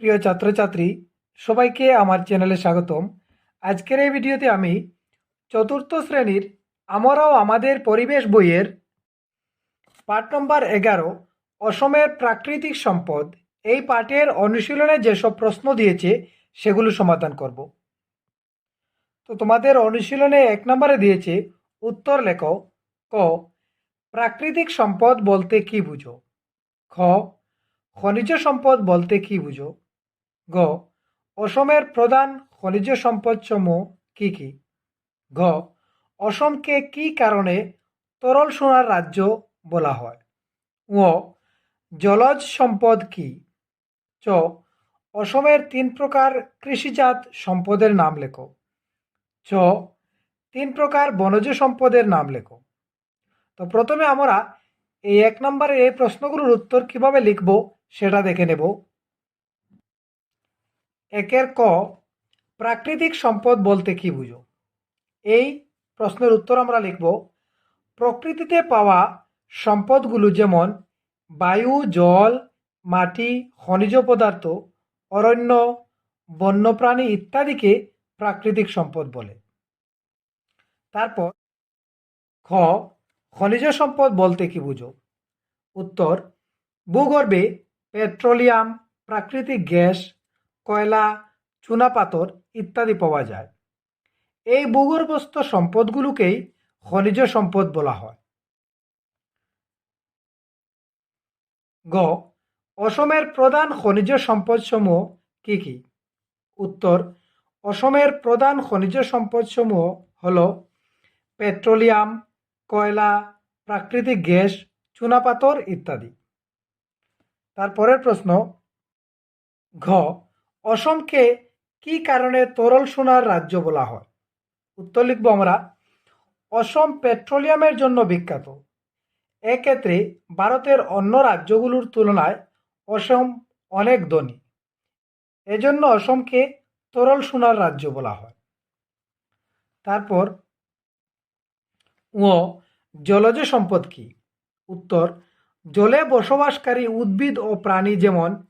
প্রিয় ছাত্রছাত্রী, সবাইকে আমার চ্যানেলে স্বাগতম। আজকের এই ভিডিওতে আমি চতুর্থ শ্রেণির আমরাও আমাদের পরিবেশ বইয়ের পাঠ নম্বর এগারো, অসমের প্রাকৃতিক সম্পদ, এই পাঠের অনুশীলনে যেসব প্রশ্ন দিয়েছে, সেগুলো সমাধান করব। তো তোমাদের অনুশীলনে এক নম্বরে দিয়েছে, উত্তর লেখ, ক, প্রাকৃতিক সম্পদ বলতে কি বুঝো? খ, খনিজ সম্পদ বলতে কি বুঝো? গ, অসমের প্রধান খনিজ সম্পদসমূহ কি কি? ঘ অসমকে কি কারণে তরল সোনার রাজ্য বলা হয়? ও জলজ সম্পদ কি? চ, অসমের তিন প্রকার কৃষিজাত সম্পদের নাম লেখো। চ, তিন প্রকার বনজ সম্পদের নাম লেখো। তো প্রথমে আমরা এই এক নম্বরের এই প্রশ্নগুলোর উত্তর কীভাবে লিখব সেটা দেখে নেব। একের ক, প্রাকৃতিক সম্পদ বলতে কি বুঝো? এই প্রশ্নের উত্তর আমরা লিখব, প্রকৃতিতে পাওয়া সম্পদগুলো যেমন বায়ু, জল, মাটি, খনিজ পদার্থ, অরণ্য, বন্যপ্রাণী ইত্যাদিকে প্রাকৃতিক সম্পদ বলে। তারপর খ, খনিজ সম্পদ বলতে কি বুঝো? উত্তর, ভূগর্ভে পেট্রোলিয়াম, প্রাকৃতিক গ্যাস কয়লা চুনাপাথর ইত্যাদি পাওয়া যায়। এই ভূগর্ভস্থ সম্পদগুলোকেই খনিজ সম্পদ বলা হয়। গ, অসমের প্রধান খনিজ সম্পদসমূহ কি কি? উত্তর, অসমের প্রধান খনিজ সম্পদসমূহ হল পেট্রোলিয়াম, কয়লা, প্রাকৃতিক গ্যাস চুনাপাথর ইত্যাদি। তারপরের প্রশ্ন, ঘ অসমকে কি কারণে তরল সোনার রাজ্য বলা হয়? উত্তর লিখব আমরা। অসম পেট্রোলিয়ামের জন্য বিখ্যাত। এক্ষেত্রে ভারতের অন্য রাজ্যগুলোর তুলনায় অসম অনেক ধনী। এজন্য অসমকে তরল সোনার রাজ্য বলা হয়। তারপর ও জলজ সম্পদ কি? উত্তর জলে বসবাসকারী উদ্ভিদ ও প্রাণী যেমন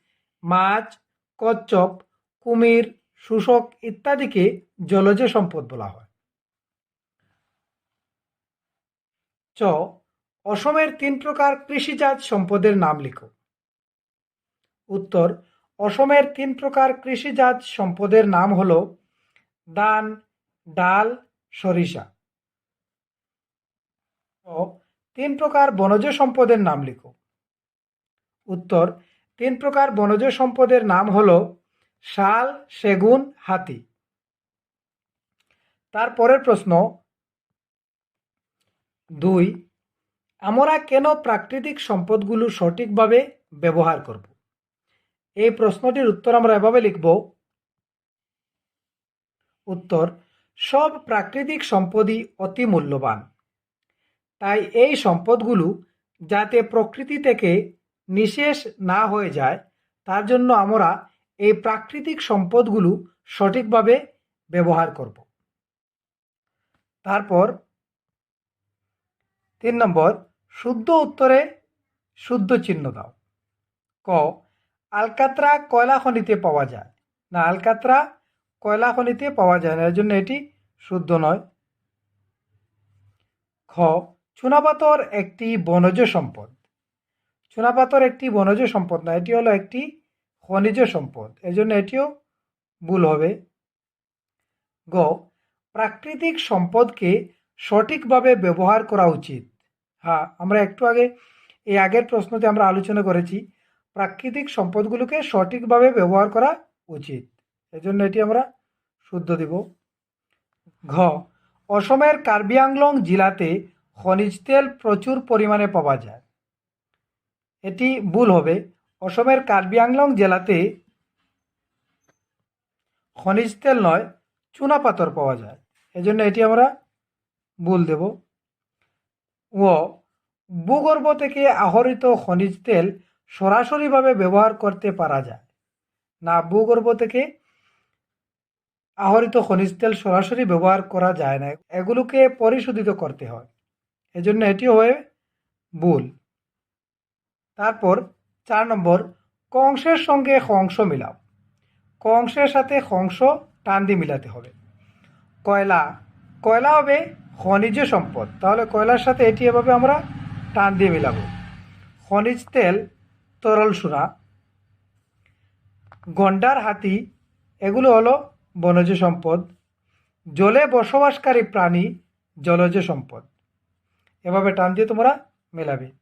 মাছ কচ্ছপ, কুমির, শুষক ইত্যাদিকে জলজ সম্পদ বলা হয়। চ, অসমের তিন প্রকার কৃষিজাত সম্পদের নাম লিখো। উত্তর, অসমের তিন প্রকার কৃষিজাত সম্পদের নাম হল ধান, ডাল, সরিষা। তিন প্রকার বনজ সম্পদের নাম লিখো। উত্তর তিন প্রকার বনজ সম্পদের নাম হল শাল, সেগুন, হাতি। তারপরের প্রশ্ন, দুই, আমরা কেন প্রাকৃতিক সম্পদগুলো সঠিকভাবে ব্যবহার করব? এই প্রশ্নটির উত্তর আমরা এভাবে লিখব। উত্তর, সব প্রাকৃতিক সম্পদই অতি মূল্যবান। তাই এই সম্পদগুলো যাতে প্রকৃতি থেকে নিঃশেষ না হয়ে যায়, তার জন্য আমরা এই প্রাকৃতিক সম্পদগুলো সঠিকভাবে ব্যবহার করব। তারপর তিন নম্বর, শুদ্ধ উত্তরে শুদ্ধ চিহ্ন দাও। ক, আলকাত্রা কয়লা খনিতে পাওয়া যায়? না, আলকাত্রা কয়লা খনিতে পাওয়া যায় না, এর জন্য এটি শুদ্ধ নয়। খ, চুনাপাথর একটি বনজ সম্পদ। চুনাপাথর একটি বনজ সম্পদ না, এটি হলো একটি খনিজ সম্পদ। এজন্য এটিও ভুল হবে। গ, প্রাকৃতিক সম্পদকে সঠিকভাবে ব্যবহার করা উচিত। হ্যাঁ আমরা একটু আগে এই আগের প্রশ্নতে আমরা আলোচনা করেছি, প্রাকৃতিক সম্পদগুলোকে সঠিকভাবে ব্যবহার করা উচিত। এজন্য এটি আমরা শুদ্ধ দিব। ঘ, অসমের কার্বি আংলং জেলাতে খনিজ তেল প্রচুর পরিমাণে পাওয়া যায়। এটি ভুল হবে। অসমের কার্বি আংলং জেলাতে খনিজ তেল নয় চুনাপাথর পাওয়া যায়। এজন্য এটি আমরা ভুল দেব। ও, ভূগর্ভ থেকে আহরিত খনিজ তেল সরাসরিভাবে ব্যবহার করতে পারা যায়। না, ভূগর্ভ থেকে আহরিত খনিজ তেল সরাসরি ব্যবহার করা যায় না। এগুলোকে পরিশোধিত করতে হয়। এজন্য এটি হয়ে ভুল। তারপর চার নম্বর, কংসের সঙ্গে কংস মিলাও। ক অংশের সাথে হংস টান দিয়ে মিলাতে হবে। কয়লা কয়লা হবে খনিজ সম্পদ। তাহলে কয়লার সাথে এটি এভাবে আমরা টান দিয়ে মিলাবো। খনিজ তেল, তরল সুরা, গন্ডার হাতি, এগুলো হলো বনজ সম্পদ। জলে বসবাসকারী প্রাণী, জলজ সম্পদ। এভাবে টান দিয়ে তোমরা মেলাবে।